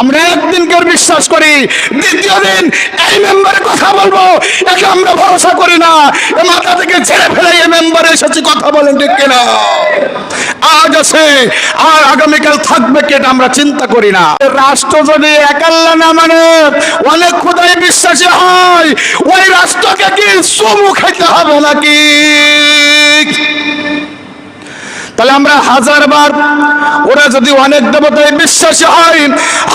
আমরা একদিনকে বিশ্বাস করি, দ্বিতীয় দিন এই মেম্বারে কথা বলব। একে আমরা ভরসা করি না। মাথা থেকে ছেড়ে ফেলে এই মেম্বারে এসেছি কথা বলেন ঠিক কিনা? আজ আছে, আর আগামীকাল থাকবে কেটা আমরা চিন্তা করি না। রাষ্ট্র যদি একাল্লা না মানে অনেক খোদাই বিশ্বাসী হয়। ওই রাষ্ট্রকে কি চুমু খাইতে হবে নাকি? তাহলে আমরা হাজার বার, ওরা যদি অনেক দেবতায় বিশ্বাসী হয়,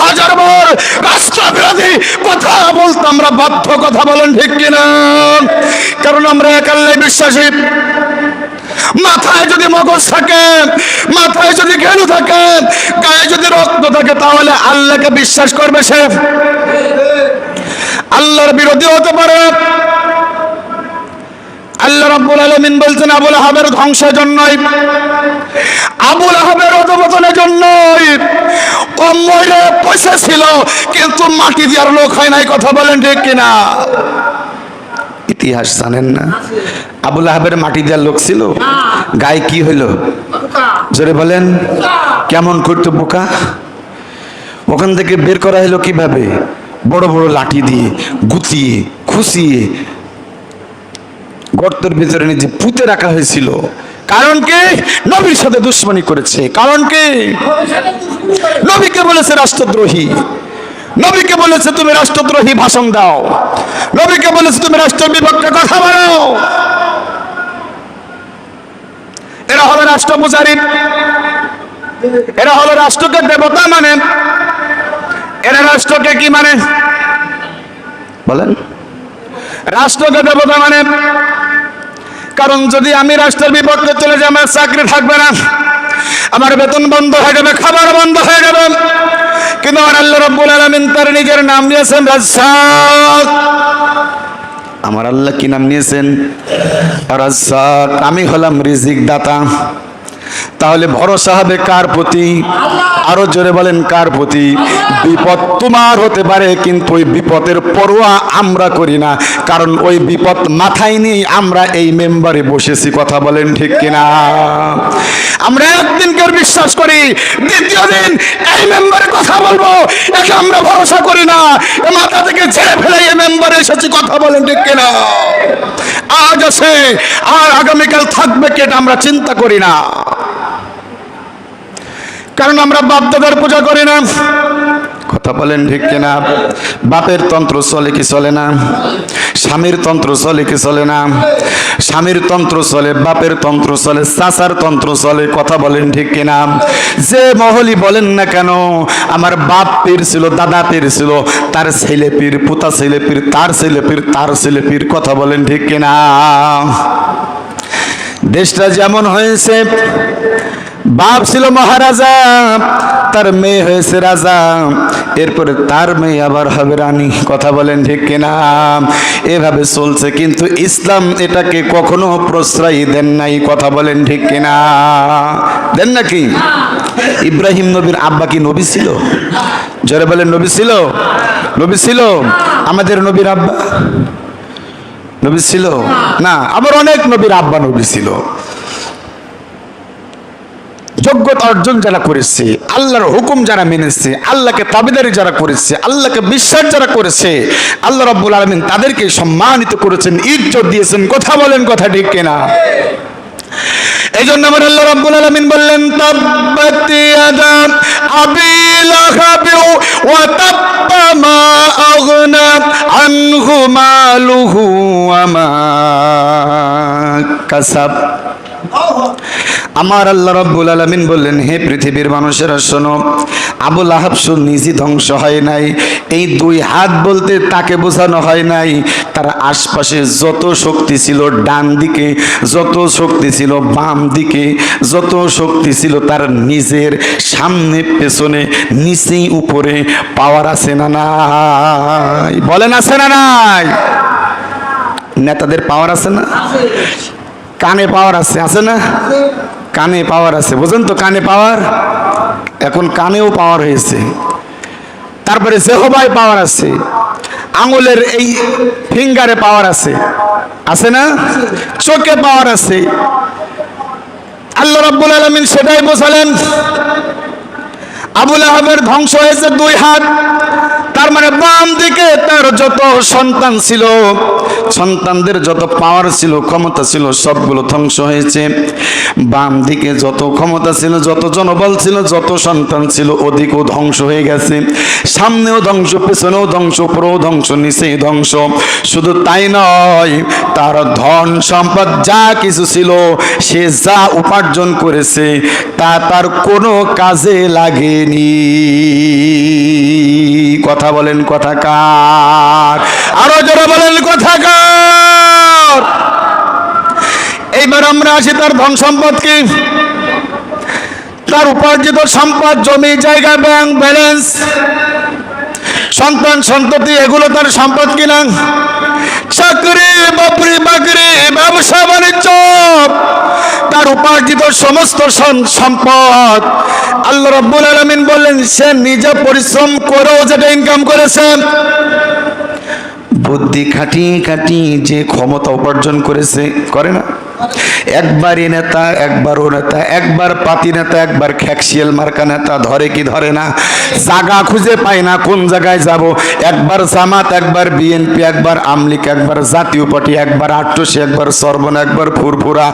হাজার বার রাষ্ট্র বিরোধী কথা বলতে আমরা বাধ্য কথা বলেন, ঠিক কিনা? কারণ আমরা একাল্লাই বিশ্বাসী। মাথায় যদি মগজ থাকে, মাথায় যদি ঘেলু থাকে, গায়ে যদি রক্ত থাকে, তাহলে আল্লাহকে বিশ্বাস করবে সে? আল্লাহর বিরোধী হতে পারে। আল্লাহ রাব্বুল আলামিন বলছেন, আবুল আহাবের ধ্বংসের জন্যই। আবুল আহাবের অধপতনের জন্যই ও মরে পয়সা ছিল, কিন্তু মাটি দেওয়ার লোক হয় নাই, কথা বলেন ঠিক কিনা? ইতিহাস জানেন না? আবুল আহাবের মাটি দেওয়ার লোক ছিল, গায়ে কি হইল? জোরে বলেন, কেমন করতো বোকা? ওখান থেকে বের করা হলো কীভাবে? বড় বড় লাঠি দিয়ে গুতিয়ে খুশিয়ে গর্তের ভিতরে নিজে পুঁতে রাখা হয়েছিল। কারণ কি? নবীর সাথে দুশ্মনী করেছে। কারণ কি? নবীকে বলেছে রাষ্ট্রদ্রোহী। নবীকে বলেছে, তুমি রাষ্ট্রদ্রোহী ভাষণ দাও। নবীকে বলেছে, তুমি রাষ্ট্রের বিপক্ষে কথা বলো। এরা হলো রাষ্ট্র পূজারী। এরা হলো রাষ্ট্রকে দেবতা মানে। এরা রাষ্ট্রকে কি মানে? বলেন। রাষ্ট্রকে দেবতা মানে। কারণ যদি আমি রাষ্ট্রের বিপক্ষে চলে যাই, আমার চাকরি থাকবে না, আমার বেতন বন্ধ হয়ে যাবে, খাবার বন্ধ হয়ে যাবে। কিন্তু আমার আল্লাহ রব্বুল আলামিন তার নিজের নাম দিয়েছেন রাজ্জাক। আমার আল্লাহ কি নাম নিয়েছেন? রাজ্জাক। আমি হলাম রিজিক দাতা তাহলে ভরসা হবে কার প্রতি? আরও জোরে বলেন, কার প্রতি? বিপদ তোমার হতে পারে, কিন্তু ওই বিপদের পরোয়া আমরা করি না। কারণ ওই বিপদ মাথায় নিয়ে আমরা এই মেম্বারে বসেছি, কথা বলেন ঠিক কিনা? আমরা একদিনকে বিশ্বাস করি, দ্বিতীয় দিন এই মেম্বারে কথা বলব, একে আমরা ভরসা করি না। মাথা থেকে ছেড়ে ফেলে এই মেম্বারে এসেছি, কথা বলেন ঠিক কিনা? আজ আছে, আর আগামীকাল থাকবে কেটা আমরা চিন্তা করি না। কারণ আমরা বাপ দাদার পূজা করি না। কথা বলেন ঠিক কিনা? বাপের তন্ত্র চলে কি চলে না? স্বামীর তন্ত্র চলে কি চলে না? স্বামীর তন্ত্র চলে, বাপের তন্ত্র চলে, চাচার তন্ত্র চলে, কথা বলেন ঠিক কিনা? যে মহলি বলেন না কেন, আমার বাপ পীর ছিল, দাদা পীর ছিল, তার ছেলে পীর, পুতা ছেলে পীর, তার ছেলে পীর, তার ছেলে পীর, কথা বলেন ঠিক কিনা? দেশটা যেমন হয়েছে বাপ ছিল মহারাজা, তার মেয়ে হয়েছে রাজা। এরপরে তার মেয়ে আবার হবে রানী। কথা বলেন ঠিক কিনা? এভাবে চলছে, কিন্তু ইসলাম এটাকে কখনো প্রশ্রয় দেন নাই। কথা বলেন ঠিক কিনা? দেন নাকি? ইব্রাহিম নবীর আব্বা কি নবী ছিল? জোরে বলেন, নবী ছিল? নবী ছিল? আমাদের নবীর আব্বা? নবী ছিল? না, আবার অনেক নবীর আব্বা নবী ছিল। যোগ্যতা অর্জন যারা করেছে, আল্লাহর হুকুম যারা মেনেছে, আল্লাহকে তাবেদারি যারা করেছে, আল্লাহকে বিশ্বাস যারা করেছে, আল্লাহ রব্বুল আলমিন তাদেরকে সম্মানিত করেছেন, ইজ্জত দিয়েছেন। কথা বলেন, কথা ঠিক কিনা? এই জন্য আমার আল্লাহ রাব্বুল আলামিন বললেন, তাব্বাত ইয়াদা আবি ওয়া তাব্বা মা আগনা আনহু মালুহু কাসাব। আমার আল্লাহ রব্বুল আলমিন বললেন, হে পৃথিবীর মানুষেরা, শোনো, আবুল আহাব শুধু নিজে ধ্বংস হয় নাই। এই দুই হাত বলতে তাকে বোঝানো হয় নাই। তার আশপাশে যত শক্তি ছিল, ডান দিকে যত শক্তি ছিল, বাম দিকে যত শক্তি ছিল, তার নিজের সামনে, পেছনে, নিচেই, উপরে পাওয়ার আছে না নাই? বলেন, আছে না নাই? নেতাদের পাওয়ার আছে না? কানে পাওয়ার আছে আছে না? কানে পাওয়ার আছে। বুঝেন তো কানে পাওয়ার এখন কানেও পাওয়ার হয়েছে। তারপরে জেহবাই পাওয়ার আছে। আঙুলের এই ফিঙ্গারে পাওয়ার আছে। আছে না? চোখে পাওয়ার আছে। আল্লাহ রাব্বুল আলামিন সেটাই বোঝালেন। আবুল আহাবের ধ্বংস হয়েছে দুই হাত। তার মানে বাম দিকে তার যত সন্তান ছিল সন্তানদের যত পাওয়ার ছিল, ক্ষমতা ছিল, সবগুলো ধ্বংস হয়েছে। বাম দিকে যত ক্ষমতা ছিল, যত জনবল ছিল, যত সন্তান ছিল, ওদিকেও ধ্বংস হয়ে গেছে। সামনেও ধ্বংস, পেছনেও ধ্বংস, উপরেও ধ্বংস, নিচেই ধ্বংস। শুধু তাই নয়, তার ধন সম্পদ যা কিছু ছিল, সে যা উপার্জন করেছে, তা তার কোনো কাজে লাগেনি। কথা বলেন, কথা কার? আরও যারা বলেন, কথা কার এইবার আমরা আসি তার ধন সম্পদ কি? তার উপার্জিত সম্পদ, জমি, জায়গা, ব্যাংক, ব্যালেন্স, সন্তান, সন্ততি, এগুলো তার সম্পদ কিনা চাকরি বাকরি বাকরি, ব্যবসা, বাণিজ্য, তার উপার্জিত সমস্ত সম্পদ। আল্লাহ রাব্বুল আলামিন বললেন, সে নিজে পরিশ্রম করেও যেটা ইনকাম করেছে, বুদ্ধি খাটিয়ে খাটিয়ে যে ক্ষমতা উপার্জন করেছে, করে না? একবার এ নেতা, একবার ও নেতা একবার পাতি নেতা, একবার খ্যাকশিয়াল মার্কা নেতা, ধরে কি ধরে না? জাগা খুঁজে পায় না কোন জায়গায় যাব। একবার জামাত, একবার বিএনপি, একবার আমলিক, একবার জাতীয় পার্টি, একবার আট্টসি, একবার সর্বন একবার ফুরফুরা।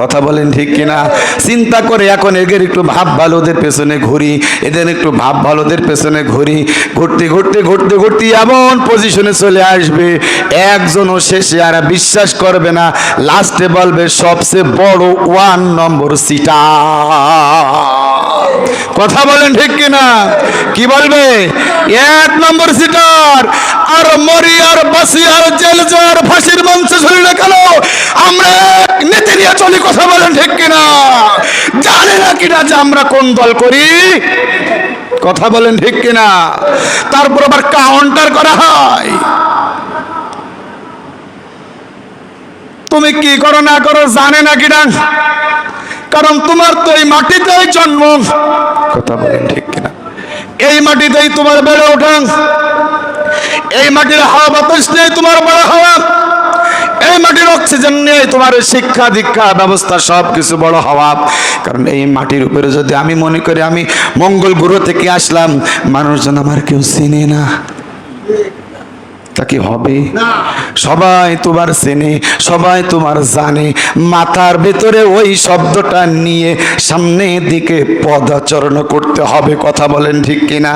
কথা বলেন ঠিক কিনা? চিন্তা করে এখন এদের একটু ভাব ভালোদের পেছনে ঘুরি, এদের একটু ভাব ভালোদের পেছনে ঘুরি। ঘুরতে ঘুরতে ঘুরতে ঘুরতে এমন পজিশনে চলে আসবে, একজনও শেষে আর বিশ্বাস করবে না লাস্টে বলবে সবচেয়ে বড় ওয়ান নম্বর সিটা কথা বলেন ঠিক কিনা? কি বলবে? এক নম্বর সিটার আর মরি আর বাসি আর জেল যার ফাঁসির মঞ্চে শরীরে কেন? আমরা নিয়ে চলি কথা বলেন ঠিক কিনা? জানে না কিনা যে আমরা কোন দল করি। কথা বলেন ঠিক কিনা? তারপর আবার কাউন্টার করা হয়। তুমি কি করো না করো জানে না কিনা? কারণ তোমার তো এই মাটিতেই জন্ম। কথা বলেন ঠিক কিনা? এই মাটিতেই তোমার বেড়ে ওঠা। এই মাটির হাওয়া বাতাস নেই তোমার বড় হাওয়া। এই মাটির অক্সিজেন নেই তোমার শিক্ষা দীক্ষা ব্যবস্থা সব কিছু বড় হওয়া। কারণ এই মাটির উপরে যদি আমি মনে করি আমি মঙ্গল গ্রহ থেকে আসলাম মানুষজন আমার কেউ চিনে না। তা কি হবে? সবাই তোমার চেনে সবাই তোমার জানে। মাথার ভেতরে ওই শব্দটা নিয়ে সামনের দিকে পদাচরণ করতে হবে কথা বলেন ঠিক কিনা?